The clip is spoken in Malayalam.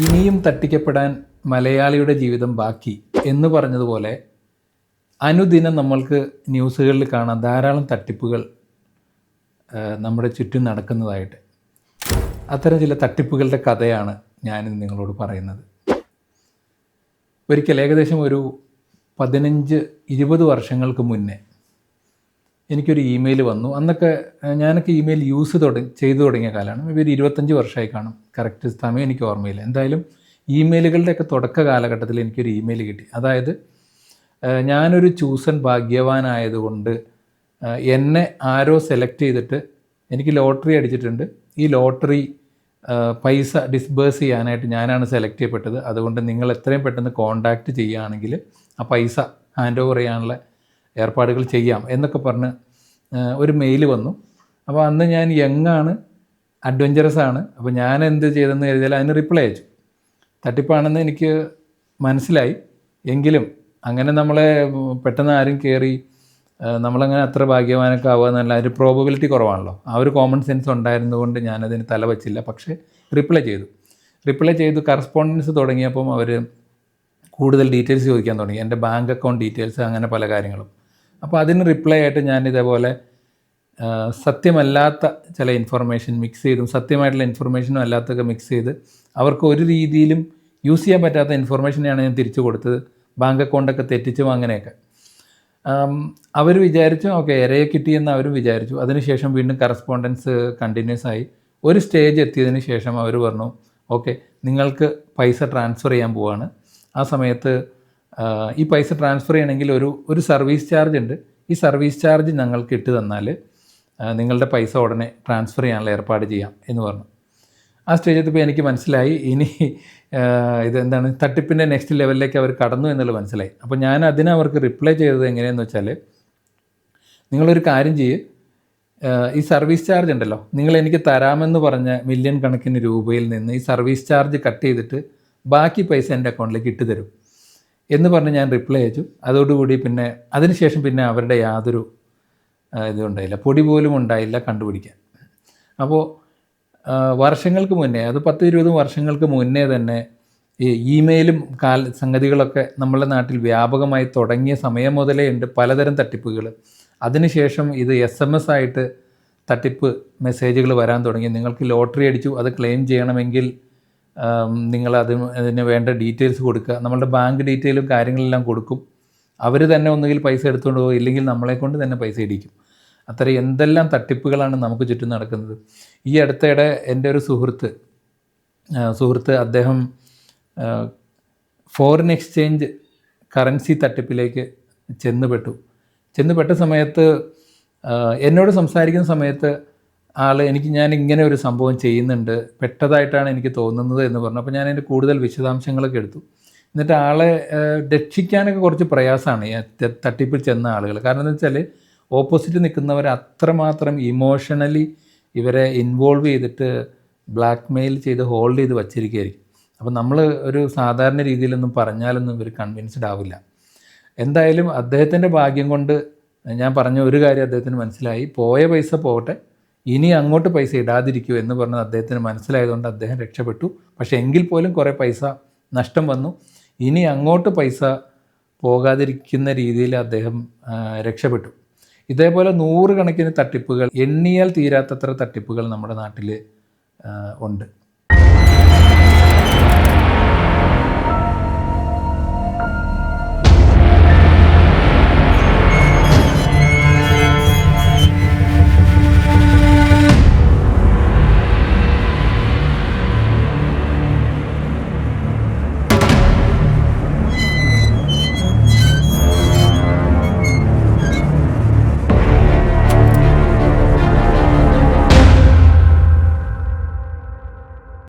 ഇനിയും തട്ടിക്കപ്പെടാൻ മലയാളിയുടെ ജീവിതം ബാക്കി എന്ന് പറഞ്ഞതുപോലെ അനുദിനം നമ്മൾക്ക് ന്യൂസുകളിൽ കാണാൻ ധാരാളം തട്ടിപ്പുകൾ നമ്മുടെ ചുറ്റും നടക്കുന്നതായിട്ട്. അത്തരം ചില തട്ടിപ്പുകളുടെ കഥയാണ് ഞാനിന്ന് നിങ്ങളോട് പറയുന്നത്. ഒരിക്കൽ ഏകദേശം ഒരു പതിനഞ്ച് ഇരുപത് വർഷങ്ങൾക്ക് മുന്നേ എനിക്കൊരു ഇമെയിൽ വന്നു. അന്നൊക്കെ ഞാനൊക്കെ ഇമെയിൽ യൂസ് തുടങ്ങി ചെയ്തു തുടങ്ങിയ കാലമാണ്. മേ ബി ഒരു ഇരുപത്തഞ്ച് വർഷമായി കാണും. കറക്റ്റ് സമയം എനിക്ക് ഓർമ്മയില്ല. എന്തായാലും ഇമെയിലുകളുടെയൊക്കെ തുടക്ക കാലഘട്ടത്തിൽ എനിക്കൊരു ഇമെയിൽ കിട്ടി. അതായത് ഞാനൊരു ചൂസൻ ഭാഗ്യവാനായതുകൊണ്ട് എന്നെ ആരോ സെലക്ട് ചെയ്തിട്ട് എനിക്ക് ലോട്ടറി അടിച്ചിട്ടുണ്ട്. ഈ ലോട്ടറി പൈസ ഡിസ്ബേഴ്സ് ചെയ്യാനായിട്ട് ഞാനാണ് സെലക്ട് ചെയ്യപ്പെട്ടത്. അതുകൊണ്ട് നിങ്ങൾ എത്രയും പെട്ടെന്ന് കോണ്ടാക്റ്റ് ചെയ്യുകയാണെങ്കിൽ ആ പൈസ ഹാൻഡ് ഓവർ ചെയ്യാനുള്ള ഏർപ്പാടുകൾ ചെയ്യാം എന്നൊക്കെ പറഞ്ഞ് ഒരു മെയിൽ വന്നു. അപ്പോൾ അന്ന് ഞാൻ യങ്ങാണ് അഡ്വഞ്ചറസ് ആണ്. അപ്പോൾ ഞാൻ എന്ത് ചെയ്തെന്ന് കരുതിയാൽ അതിന് റിപ്ലൈ അയച്ചു. തട്ടിപ്പാണെന്ന് എനിക്ക് മനസ്സിലായി. എങ്കിലും അങ്ങനെ നമ്മളെ പെട്ടെന്ന് ആരും കയറി നമ്മളങ്ങനെ അത്ര ഭാഗ്യവാനൊക്കെ ആവുക എന്നല്ല ഒരു പ്രോബബിലിറ്റി കുറവാണല്ലോ. ആ ഒരു കോമൺ സെൻസ് ഉണ്ടായിരുന്നതുകൊണ്ട് ഞാനതിന് തല വച്ചില്ല. പക്ഷേ റിപ്ലൈ ചെയ്തു. റിപ്ലൈ ചെയ്തു കറസ്പോണ്ടൻസ് തുടങ്ങിയപ്പം അവർ കൂടുതൽ ഡീറ്റെയിൽസ് ചോദിക്കാൻ തുടങ്ങി. എന്റെ ബാങ്ക് അക്കൗണ്ട് ഡീറ്റെയിൽസ് അങ്ങനെ പല കാര്യങ്ങളും. അപ്പോൾ അതിന് റിപ്ലൈ ആയിട്ട് ഞാൻ ഇതേപോലെ സത്യമല്ലാത്ത ചില ഇൻഫർമേഷൻ മിക്സ് ചെയ്തും സത്യമായിട്ടുള്ള ഇൻഫർമേഷനും അല്ലാത്തൊക്കെ മിക്സ് ചെയ്ത് അവർക്ക് ഒരു രീതിയിലും യൂസ് ചെയ്യാൻ പറ്റാത്ത ഇൻഫർമേഷനെയാണ് ഞാൻ തിരിച്ചു കൊടുത്തത്. ബാങ്ക് അക്കൗണ്ടൊക്കെ തെറ്റിച്ചും അങ്ങനെയൊക്കെ. അവർ വിചാരിച്ചു ഓക്കെ ഇരയെ കിട്ടിയെന്ന് അവരും വിചാരിച്ചു. അതിനുശേഷം വീണ്ടും കറസ്പോണ്ടൻസ് കണ്ടിന്യൂസ് ആയി. ഒരു സ്റ്റേജ് എത്തിയതിന് ശേഷം അവർ പറഞ്ഞു ഓക്കെ നിങ്ങൾക്ക് പൈസ ട്രാൻസ്ഫർ ചെയ്യാൻ പോവാണ്. ആ സമയത്ത് ഈ പൈസ ട്രാൻസ്ഫർ ചെയ്യണമെങ്കിൽ ഒരു ഒരു സർവീസ് ചാർജ് ഉണ്ട്. ഈ സർവീസ് ചാർജ് ഞങ്ങൾക്ക് ഇട്ട് തന്നാൽ നിങ്ങളുടെ പൈസ ഉടനെ ട്രാൻസ്ഫർ ചെയ്യാനുള്ള ഏർപ്പാട് ചെയ്യാം എന്ന് പറഞ്ഞു. ആ സ്റ്റേജിൽ എത്തിയപ്പോൾ എനിക്ക് മനസ്സിലായി. ഇനി ഇതെന്താണ്? തട്ടിപ്പിന്റെ നെക്സ്റ്റ് ലെവലിലേക്ക് അവർ കടന്നു എന്നുള്ളത് മനസ്സിലായി. അപ്പോൾ ഞാൻ അതിനവർക്ക് റിപ്ലൈ ചെയ്തത് എങ്ങനെയെന്ന് വെച്ചാൽ നിങ്ങളൊരു കാര്യം ചെയ്യ്. ഈ സർവീസ് ചാർജ് ഉണ്ടല്ലോ. നിങ്ങൾ എനിക്ക് തരാമെന്ന് പറഞ്ഞ മില്യൺ കണക്കിന് രൂപയിൽ നിന്ന് ഈ സർവീസ് ചാർജ് കട്ട് ചെയ്തിട്ട് ബാക്കി പൈസ എന്റെ അക്കൗണ്ടിലേക്ക് ഇട്ട് തരും. എന്ന് പറഞ്ഞ് ഞാൻ റിപ്ലൈ അയച്ചു. അതോടുകൂടി പിന്നെ അതിനുശേഷം പിന്നെ അവരുടെ യാതൊരു ഇതും ഉണ്ടായില്ല. പൊടി പോലും ഉണ്ടായില്ല കണ്ടുപിടിക്കാൻ. അപ്പോൾ വർഷങ്ങൾക്ക് മുന്നേ അത് പത്ത് ഇരുപത് വർഷങ്ങൾക്ക് മുന്നേ തന്നെ ഈ ഇമെയിലും കാൽ സംഗതികളൊക്കെ നമ്മുടെ നാട്ടിൽ വ്യാപകമായി തുടങ്ങിയ സമയം മുതലേ ഉണ്ട് പലതരം തട്ടിപ്പുകൾ. അതിനുശേഷം ഇത് എസ് എം എസ് ആയിട്ട് തട്ടിപ്പ് മെസ്സേജുകൾ വരാൻ തുടങ്ങി. നിങ്ങൾക്ക് ലോട്ടറി അടിച്ചു അത് ക്ലെയിം ചെയ്യണമെങ്കിൽ നിങ്ങൾ അത് അതിന് വേണ്ട ഡീറ്റെയിൽസ് കൊടുക്കുക. നമ്മളുടെ ബാങ്ക് ഡീറ്റെയിലും കാര്യങ്ങളെല്ലാം കൊടുക്കും. അവർ തന്നെ ഒന്നുകിൽ പൈസ എടുത്തുകൊണ്ട് പോകും ഇല്ലെങ്കിൽ നമ്മളെ കൊണ്ട് തന്നെ പൈസ ഇടിക്കും. അത്ര എന്തെല്ലാം തട്ടിപ്പുകളാണ് നമുക്ക് ചുറ്റും നടക്കുന്നത്. ഈ അടുത്തിടെ എന്റെ ഒരു സുഹൃത്ത് സുഹൃത്ത് അദ്ദേഹം ഫോറിൻ എക്സ്ചേഞ്ച് കറൻസി തട്ടിപ്പിലേക്ക് ചെന്നുപെട്ടു. ചെന്നുപെട്ട സമയത്ത് എന്നോട് സംസാരിക്കുന്ന സമയത്ത് ആൾ എനിക്ക് ഞാൻ ഇങ്ങനെ ഒരു സംഭവം ചെയ്യുന്നുണ്ട് പെട്ടതായിട്ടാണ് എനിക്ക് തോന്നുന്നത് എന്ന് പറഞ്ഞു. അപ്പോൾ ഞാൻ അതിന്റെ കൂടുതൽ വിശദാംശങ്ങളൊക്കെ എടുത്തു. എന്നിട്ട് ആളെ രക്ഷിക്കാനൊക്കെ കുറച്ച് പ്രയാസമാണ് തട്ടിപ്പിൽ ചെന്ന ആളുകൾ. കാരണം എന്താ വെച്ചാൽ ഓപ്പോസിറ്റ് നിൽക്കുന്നവർ അത്രമാത്രം ഇമോഷണലി ഇവരെ ഇൻവോൾവ് ചെയ്തിട്ട് ബ്ലാക്ക് മെയിൽ ചെയ്ത് ഹോൾഡ് ചെയ്ത് വച്ചിരിക്കുകയായിരിക്കും. അപ്പോൾ നമ്മൾ ഒരു സാധാരണ രീതിയിലൊന്നും പറഞ്ഞാലൊന്നും ഇവർ കൺവിൻസ്ഡ് ആവില്ല. എന്തായാലും അദ്ദേഹത്തിന്റെ ഭാഗ്യം കൊണ്ട് ഞാൻ പറഞ്ഞ ഒരു കാര്യം അദ്ദേഹത്തിന് മനസ്സിലായി. പോയ പൈസ പോകട്ടെ ഇനി അങ്ങോട്ട് പൈസ ഇടാതിരിക്കൂ എന്ന് പറഞ്ഞത് അദ്ദേഹത്തിന് മനസ്സിലായതുകൊണ്ട് അദ്ദേഹം രക്ഷപ്പെട്ടു. പക്ഷേ എങ്കിൽ പോലും കുറേ പൈസ നഷ്ടം വന്നു. ഇനി അങ്ങോട്ട് പൈസ പോകാതിരിക്കുന്ന രീതിയിൽ അദ്ദേഹം രക്ഷപ്പെട്ടു. ഇതേപോലെ നൂറുകണക്കിന് തട്ടിപ്പുകൾ എണ്ണിയാൽ തീരാത്തത്ര തട്ടിപ്പുകൾ നമ്മുടെ നാട്ടിൽ ഉണ്ട്.